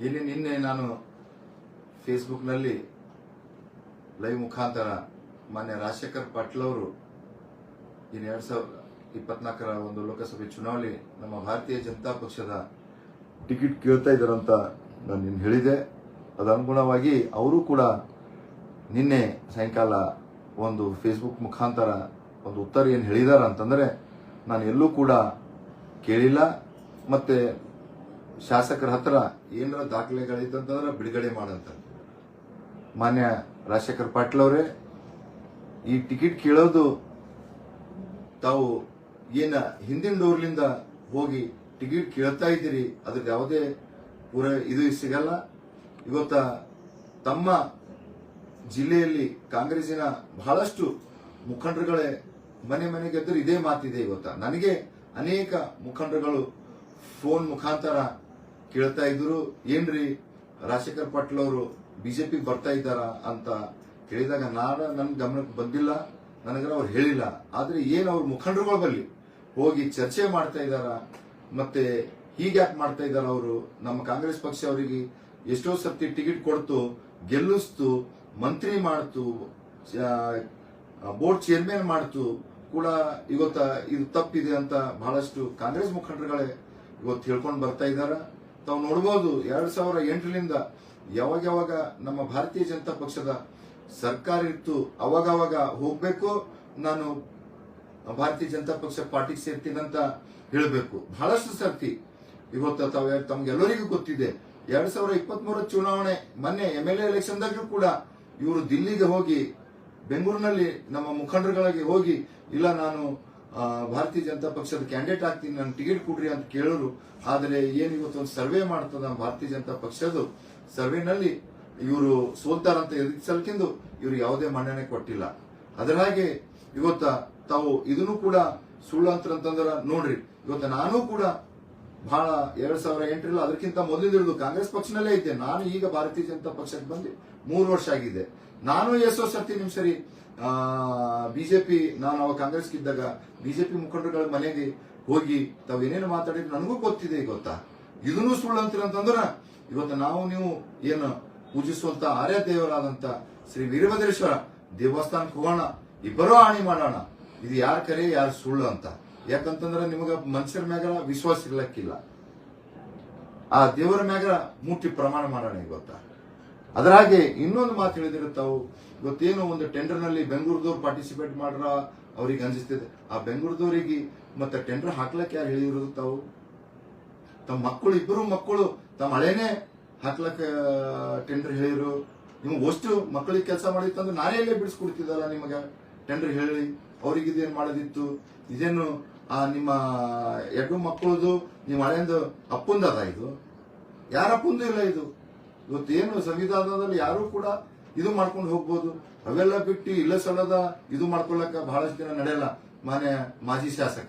ನಿನ್ನೆ ನಾನು ಫೇಸ್ಬುಕ್ನಲ್ಲಿ ಲೈವ್ ಮುಖಾಂತರ ಮಾನ್ಯ ರಾಜಶೇಖರ್ ಪಾಟೀಲ್ ಅವರು ಇನ್ನು ಎರಡ್ ಸಾವಿರದ ಇಪ್ಪತ್ನಾಲ್ಕರ ಒಂದು ಲೋಕಸಭೆ ಚುನಾವಣೆ ನಮ್ಮ ಭಾರತೀಯ ಜನತಾ ಪಕ್ಷದ ಟಿಕೆಟ್ ಕೇಳ್ತಾ ಇದ್ದಾರಂತ ನಾನು ನಿನ್ನೆ ಹೇಳಿದೆ. ಅದನುಗುಣವಾಗಿ ಅವರು ಕೂಡ ನಿನ್ನೆ ಸಾಯಂಕಾಲ ಒಂದು ಫೇಸ್ಬುಕ್ ಮುಖಾಂತರ ಒಂದು ಉತ್ತರ ಏನು ಹೇಳಿದಾರ ಅಂತಂದರೆ ನಾನು ಎಲ್ಲೂ ಕೂಡ ಕೇಳಿಲ್ಲ. ಮತ್ತೆ ಶಾಸಕರ ಹತ್ರ ಏನಾರ ದಾಖಲೆಗಳಿತ್ತಂತಂದ್ರೆ ಬಿಡುಗಡೆ ಮಾಡಂತ ಮಾನ್ಯ ರಾಜಶೇಖರ್ ಪಾಟೀಲ್ ಅವರೇ, ಈ ಟಿಕೆಟ್ ಕೇಳೋದು ತಾವು ಏನ ಹಿಂದಿನ ಡೋರ್ಲಿಂದ ಹೋಗಿ ಟಿಕೆಟ್ ಕೇಳ್ತಾ ಇದ್ದೀರಿ, ಅದ್ರದ್ದು ಯಾವುದೇ ಪೂರ ಇದು ಸಿಗಲ್ಲ. ಇವತ್ತ ತಮ್ಮ ಜಿಲ್ಲೆಯಲ್ಲಿ ಕಾಂಗ್ರೆಸ್ಸಿನ ಬಹಳಷ್ಟು ಮುಖಂಡರುಗಳೇ ಮನೆ ಮನೆಗೆ ಇದೇ ಮಾತಿದೆ ಇವತ್ತ. ನನಗೆ ಅನೇಕ ಮುಖಂಡರುಗಳು ಫೋನ್ ಮುಖಾಂತರ ಕೇಳ್ತಾ ಇದ್ರು, ಏನ್ರಿ ರಾಜಶೇಖರ್ ಪಾಟೀಲ್ ಅವರು ಬಿಜೆಪಿ ಬರ್ತಾ ಇದ್ದಾರ ಅಂತ ಕೇಳಿದಾಗ ನಾನು ನನ್ನ ಗಮನಕ್ಕೆ ಬಂದಿಲ್ಲ, ನನಗರ ಅವ್ರು ಹೇಳಿಲ್ಲ. ಆದ್ರೆ ಏನ್ ಅವ್ರ ಮುಖಂಡರುಗಳು ಬಲ್ಲಿ? ಹೋಗಿ ಚರ್ಚೆ ಮಾಡ್ತಾ ಇದ್ದಾರ? ಮತ್ತೆ ಹೀಗ್ಯಾಕ್ ಮಾಡ್ತಾ ಇದ್ದಾರ ಅವರು? ನಮ್ಮ ಕಾಂಗ್ರೆಸ್ ಪಕ್ಷ ಅವರಿಗೆ ಎಷ್ಟೋ ಸರ್ತಿ ಟಿಕೆಟ್ ಕೊಡ್ತು, ಗೆಲ್ಲಿಸ್ತು, ಮಂತ್ರಿ ಮಾಡ್ತು ಬೋರ್ಡ್ ಚೇರ್ಮನ್ ಮಾಡ್ತು ಕೂಡ ಇವತ್ತ ಇದು ತಪ್ಪಿದೆ ಅಂತ ಬಹಳಷ್ಟು ಕಾಂಗ್ರೆಸ್ ಮುಖಂಡರುಗಳೇ ಇವತ್ತು ಹೇಳ್ಕೊಂಡು ಬರ್ತಾ ಇದ್ದಾರ? ತಾವು ನೋಡ್ಬೋದು ಎರಡ್ ಸಾವಿರ ಎಂಟರಿಂದ ಯಾವಾಗ ಯಾವಾಗ ನಮ್ಮ ಭಾರತೀಯ ಜನತಾ ಪಕ್ಷದ ಸರ್ಕಾರ ಇತ್ತು, ಅವಾಗವಾಗ ಹೋಗ್ಬೇಕು, ನಾನು ಭಾರತೀಯ ಜನತಾ ಪಕ್ಷ ಪಾರ್ಟಿಗೆ ಸೇರ್ತೀನಿ ಅಂತ ಹೇಳಬೇಕು. ಬಹಳಷ್ಟು ಸರ್ತಿ ಇವತ್ತು ತಾವು ತಮ್ಗೆಲ್ಲರಿಗೂ ಗೊತ್ತಿದೆ. ಎರಡ್ ಸಾವಿರ ಇಪ್ಪತ್ತ್ ಮೂರ ಚುನಾವಣೆ, ಮೊನ್ನೆ ಎಂ ಎಲ್ ಎ ಎಲೆಕ್ಷನ್ದಾಗೂ ಕೂಡ ಇವರು ದಿಲ್ಲಿಗೆ ಹೋಗಿ, ಬೆಂಗಳೂರಿನಲ್ಲಿ ನಮ್ಮ ಮುಖಂಡರುಗಳಿಗೆ ಹೋಗಿ, ಇಲ್ಲ ನಾನು ಭಾರತೀಯ ಜನತಾ ಪಕ್ಷದ ಕ್ಯಾಂಡಿಡೇಟ್ ಆಗ್ತೀನಿ, ನಾನು ಟಿಕೆಟ್ ಕೊಡ್ರಿ ಅಂತ ಕೇಳೋರು, ಆದರೆ ಏನು ಇವತ್ತೊಂದು ಸರ್ವೆ ಮಾಡ್ತದ ಭಾರತೀಯ ಜನತಾ ಪಕ್ಷದ ಸರ್ವೆನಲ್ಲಿ ಇವರು ಸೋಲ್ತಾರಂತ ಎದುರಿಸಲ್ಕಿಂದು ಇವರು ಯಾವುದೇ ಮನ್ನಣೆ ಕೊಟ್ಟಿಲ್ಲ. ಅದರ ಹಾಗೆ ಇವತ್ತ ತಾವು ಇದನ್ನು ಕೂಡ ಸುಳ್ಳು ಅಂತ ಅಂತಂದ್ರ ನೋಡ್ರಿ, ಇವತ್ತ ನಾನು ಕೂಡ ಬಹಳ ಎರಡ್ ಸಾವಿರ ಎಂಟರಲ್ಲಿ, ಅದಕ್ಕಿಂತ ಮೊದಲು ಹಿಡಿದು ಕಾಂಗ್ರೆಸ್ ಪಕ್ಷನಲ್ಲೇ ಇದ್ದೆ. ನಾನು ಈಗ ಭಾರತೀಯ ಜನತಾ ಪಕ್ಷಕ್ಕೆ ಬಂದು ಮೂರು ವರ್ಷ ಆಗಿದೆ. ನಾನು ಎಷ್ಟೋ ಸರ್ತಿ ನಿಮ್ ಸರಿ ಬಿಜೆಪಿ, ನಾನು ಅವಾಗ ಕಾಂಗ್ರೆಸ್ ಇದ್ದಾಗ ಬಿಜೆಪಿ ಮುಖಂಡರುಗಳ ಮನೆಗೆ ಹೋಗಿ ತಾವು ಏನೇನು ಮಾತಾಡಿದ್ರು ನನಗೂ ಗೊತ್ತಿದೆ, ಗೊತ್ತಾ? ಇದನ್ನು ಸುಳ್ಳು ಅಂತೀರ ಅಂತಂದ್ರ, ಇವತ್ತು ನಾವು ನೀವು ಏನು ಪೂಜಿಸುವಂತ ಆರ್ಯ ದೇವರಾದಂತ ಶ್ರೀ ವೀರಭದ್ರೇಶ್ವರ ದೇವಸ್ಥಾನಕ್ಕೆ ಹೋಗೋಣ, ಇಬ್ಬರೂ ಹಾಣಿ ಮಾಡೋಣ. ಇದು ಯಾರ ಕರೆ, ಯಾರು ಸುಳ್ಳು ಅಂತ. ಯಾಕಂತಂದ್ರೆ ನಿಮಗ ಮನುಷ್ಯರ ಮ್ಯಾಗ ವಿಶ್ವಾಸ ಇರ್ಲಕ್ಕಿಲ್ಲ. ಆ ದೇವರ ಮ್ಯಾಗ ಮೂರ್ತಿ ಪ್ರಮಾಣ ಮಾಡೋಣ ಗೊತ್ತಾ? ಅದರ ಹಾಗೆ ಇನ್ನೊಂದು ಮಾತು ಹೇಳಿದ್ರೆ ತಾವು ಇವತ್ತೇನು ಒಂದು ಟೆಂಡರ್ನಲ್ಲಿ ಬೆಂಗಳೂರದವ್ರು ಪಾರ್ಟಿಸಿಪೇಟ್ ಮಾಡ್ರ ಅವ್ರಿಗೆ ಅನ್ಸಿಸ್ತಿದೆ ಆ ಬೆಂಗಳೂರದವ್ರಿಗೆ ಮತ್ತೆ ಟೆಂಡರ್ ಹಾಕ್ಲಕ್ಕೆ ಯಾರು ಹೇಳಿರೋದು ತಾವು ತಮ್ಮ ಮಕ್ಕಳು, ಇಬ್ಬರು ಮಕ್ಕಳು ತಮ್ಮ ಹಳೇನೆ ಹಾಕ್ಲಕ್ಕ ಟೆಂಡರ್ ಹೇಳಿರು. ನೀವು ಅಷ್ಟು ಮಕ್ಕಳಿಗೆ ಕೆಲಸ ಮಾಡಿತ್ತಂದ್ರೆ ನಾನೇ ಇಲ್ಲೇ ಬಿಡಿಸ್ಕೊಡ್ತಿದ್ದಲ್ಲ ನಿಮಗೆ? ಟೆಂಡರ್ ಹೇಳಿ ಅವ್ರಿಗೆ ಇದೇನು ಮಾಡೋದಿತ್ತು? ಇದೇನು ಆ, ನಿಮ್ಮ ಎರಡು ಮಕ್ಕಳದು, ನಿಮ್ಮ ಹಳೆಯಂದು ಅಪ್ಪಂದದ ಇದು. ಯಾರ ಅಪ್ಪಂದು ಇಲ್ಲ ಇದು? ಇವತ್ತೇನು ಸಂವಿಧಾನದಲ್ಲಿ ಯಾರು ಕೂಡ ಇದು ಮಾಡ್ಕೊಂಡು ಹೋಗ್ಬೋದು. ಅವೆಲ್ಲ ಬಿಟ್ಟು ಇಲ್ಲ ಸಲದ ಇದು ಮಾಡ್ಕೊಳ್ಳಕ್ಕ ಬಹಳಷ್ಟು ದಿನ ನಡೆಯಲ್ಲ, ಮಾನ್ಯ ಮಾಜಿ ಶಾಸಕ.